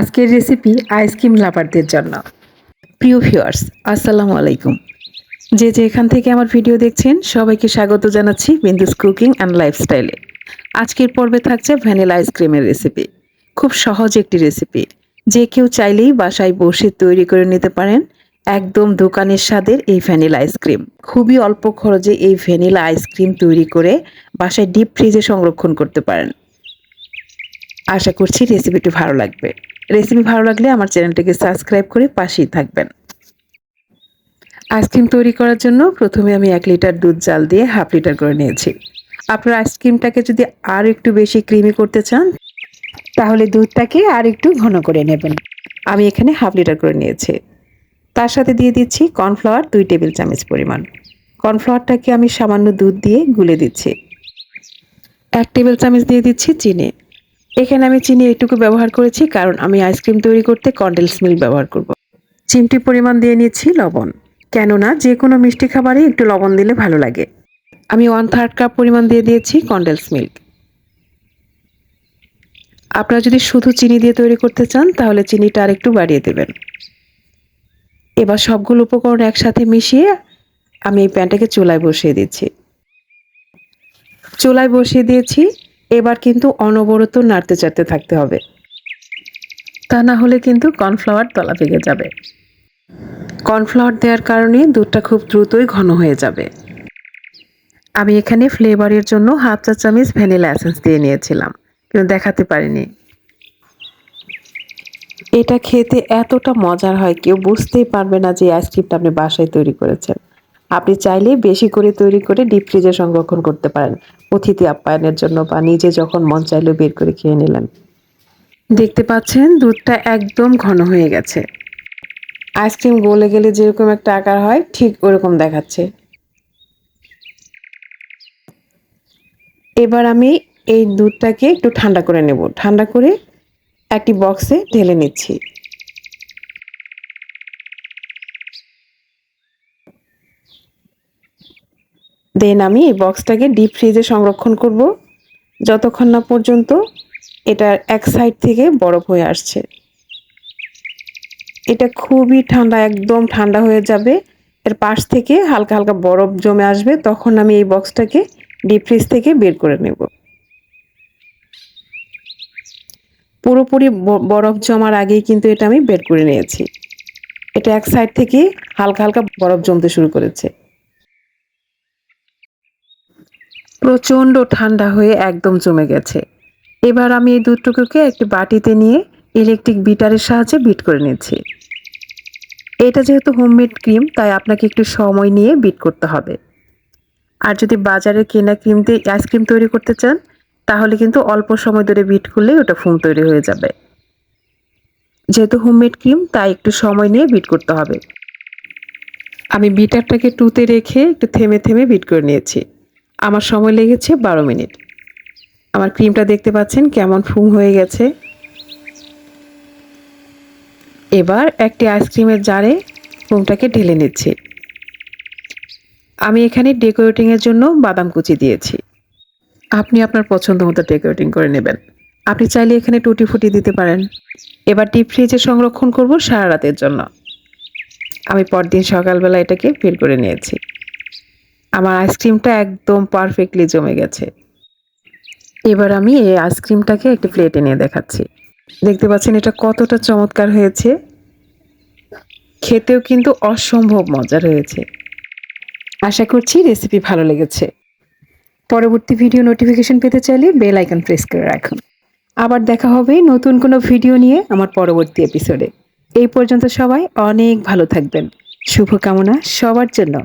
আজকের recipe ice cream লাভারদের জন্য। প্রিয় ভিউয়ার্স আসসালামু আলাইকুম। যে যে এখান থেকে আমার ভিডিও দেখছেন, সবাইকে স্বাগত জানাচ্ছি বিন্দুস কুকিং অ্যান্ড লাইফস্টাইলে। আজকের পর্বে থাকছে ভ্যানিলা আইসক্রিমের রেসিপি খুব সহজ একটি রেসিপি যে কেউ চাইলেই বাসায় বসে তৈরি করে নিতে পারেন একদম দোকানের স্বাদের এই ভ্যানিলা আইসক্রিম খুবই অল্প খরচে এই ভ্যানিলা আইসক্রিম তৈরি করে বাসায় ডিপ ফ্রিজে সংরক্ষণ করতে পারেন। আশা করছি রেসিপিটি ভালো লাগবে। রেসিপি ভালো লাগলে আমার চ্যানেলটিকে সাবস্ক্রাইব করে পাশেই থাকবেন। আইসক্রিম তৈরি করার জন্য প্রথমে আমি এক লিটার দুধ জাল দিয়ে হাফ লিটার করে নিয়েছি। আপনার আইসক্রিমটাকে যদি আর একটু বেশি ক্রিমি করতে চান, তাহলে দুধটাকে আর একটু ঘন করে নেবেন। আমি এখানে হাফ লিটার করে নিয়েছি। তার সাথে দিয়ে দিচ্ছি কর্নফ্লাওয়ার দুই টেবিল চামচ পরিমাণ। কর্নফ্লাওয়ারটাকে আমি সামান্য দুধ দিয়ে গুলে দিচ্ছি। এক টেবিল চামচ দিয়ে দিচ্ছি চিনি। এখানে আমি চিনি এইটুকু ব্যবহার করেছি, কারণ আমি আইসক্রিম তৈরি করতে কন্ডেন্স মিল্ক ব্যবহার করব। চিমটি পরিমাণ দিয়ে নিচ্ছি লবণ। কেননা যে কোনো মিষ্টি খাবারে একটু লবণ দিলে ভালো লাগে। আমি ওয়ান থার্ড কাপ পরিমাণ দিয়ে দিয়েছি কন্ডেন্স মিল্ক আপনারা যদি শুধু চিনি দিয়ে তৈরি করতে চান, তাহলে চিনিটা আর একটু বাড়িয়ে দেবেন। এবার সবগুলো উপকরণ একসাথে মিশিয়ে আমি এই প্যানটাকে চুলায় বসিয়ে দিচ্ছি। চুলায় বসিয়ে দিয়েছি এবার কিন্তু অনবরত নাড়তে চাড়তে থাকতে হবে। তা না হলে কিন্তু কর্নফ্লাওয়ার তলা ভেঙে যাবে। কর্নফ্লাওয়ার দেওয়ার কারণে দুধটা খুব দ্রুতই ঘন হয়ে যাবে। আমি এখানে ফ্লেভারের জন্য হাফ চা চামচ ভ্যানিলা এসেন্স দিয়ে নিয়েছিলাম, কিন্তু দেখাতে পারিনি। এটা খেতে এতটা মজার হয়, কেউ বুঝতেই পারবে না যে আইসক্রিমটা আপনি বাসায় তৈরি করেছেন। আপনি চাইলে বেশি করে তৈরি করে ডিপ ফ্রিজে সংরক্ষণ করতে পারেন। অতিথি আপ্যায়নের জন্য বা নিজে যখন মন চাইলেও বের করে খেয়ে নিলেন। দেখতে পাচ্ছেন দুধটা একদম ঘন হয়ে গেছে। আইসক্রিম গলে গেলে যেরকম একটা আকার হয় ঠিক ওরকম দেখাচ্ছে। এবার আমি এই দুধটাকে একটু ঠান্ডা করে নেব। ঠান্ডা করে একটি বক্সে ঢেলে নিচ্ছি। দেন আমি এই বক্সটাকে ডিপ ফ্রিজে সংরক্ষণ করব। যতক্ষণ না পর্যন্ত এটার এক সাইড থেকে বরফ হয়ে আসছে। এটা খুবই ঠান্ডা, একদম ঠান্ডা হয়ে যাবে। এর পাশ থেকে হালকা হালকা বরফ জমে আসবে। তখন আমি এই বক্সটাকে ডিপ ফ্রিজ থেকে বের করে নেব। পুরোপুরি বরফ জমার আগেই কিন্তু এটা আমি বের করে নিয়েছি। এটা এক সাইড থেকে হালকা হালকা বরফ জমতে শুরু করেছে। প্রচণ্ড ঠান্ডা হয়ে একদম জমে গেছে। এবার আমি এই দুধটুকুকে একটি বাটিতে নিয়ে ইলেকট্রিক বিটারের সাহায্যে বিট করে নিচ্ছি। এটা যেহেতু হোমমেড ক্রিম তাই আপনাকে একটু সময় নিয়ে বিট করতে হবে। আর যদি বাজারে কেনা ক্রিম দিয়ে আইসক্রিম তৈরি করতে চান, তাহলে কিন্তু অল্প সময় ধরে বিট করলেই ওটা ফুম তৈরি হয়ে যাবে। যেহেতু হোমমেড ক্রিম তাই একটু সময় নিয়ে বিট করতে হবে। আমি বিটারটাকে টুতে রেখে একটু থেমে থেমে বিট করে নিয়েছি। আমার সময় লেগেছে বারো মিনিট। আমার ক্রিমটা দেখতে পাচ্ছেন কেমন ফুম হয়ে গেছে। এবার একটি আইসক্রিমের জারে ফুমটাকে ঢেলে নিচ্ছি। আমি এখানে ডেকোরেটিংয়ের জন্য বাদাম কুচি দিয়েছি। আপনি আপনার পছন্দ মতো ডেকোরেটিং করে নেবেন। আপনি চাইলে এখানে টুটি ফুটি দিতে পারেন। এবার ডিপ ফ্রিজে সংরক্ষণ করব সারা রাতের জন্য। আমি পরদিন সকালবেলা এটাকে ফিল করে নিয়েছি। আমার আইসক্রিমটা একদম পারফেক্টলি জমে গেছে। এবার আমি এই আইসক্রিমটাকে একটি প্লেটে নিয়ে দেখাচ্ছি। দেখতে পাচ্ছেন এটা কতটা চমৎকার হয়েছে। খেতেও কিন্তু অসম্ভব মজার হয়েছে আশা করছি রেসিপি ভালো লেগেছে। পরবর্তী ভিডিও নোটিফিকেশন পেতে চাইলে বেল আইকন প্রেস করে রাখুন। আবার দেখা হবে নতুন কোনো ভিডিও নিয়ে আমার পরবর্তী এপিসোডে এই পর্যন্ত সবাই অনেক ভালো থাকবেন। শুভকামনা সবার জন্য।